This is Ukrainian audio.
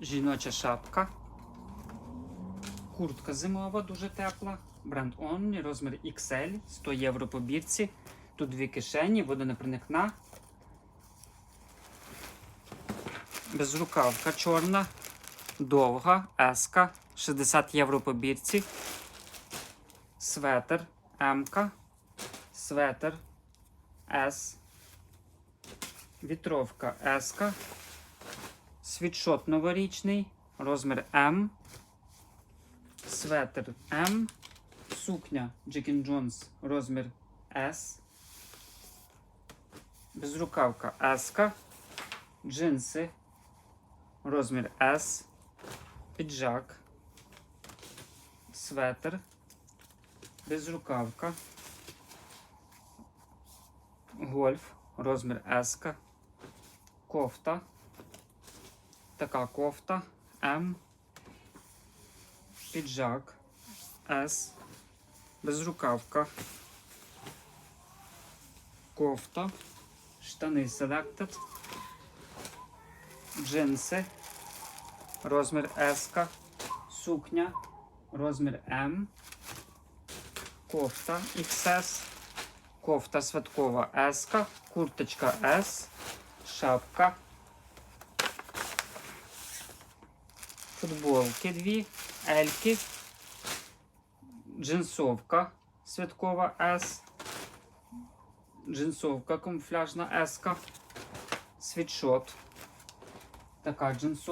жіноча шапка. Куртка зимова, дуже тепла. Бренд Omni, розмір XL, 100 євро по бірці. Тут дві кишені, водонепроникна. Безрукавка чорна, довга, еска, 60 євро по бірці. Светер М-ка, светер С, вітровка С-ка, світшот новорічний, розмір М, светер М, сукня Джекін Джонс, розмір С, безрукавка S-ка, джинси, розмір S, піджак, светер, безрукавка, гольф, розмір S, кофта, така кофта. М, піджак. С, безрукавка, кофта, штани Selected, джинси, розмір S, сукня, розмір М, кофта XS, кофта святкова S, курточка S, шапка, футболки дві, ельки, джинсовка святкова С, джинсовка камуфляжна S, світшот, така джинсовка.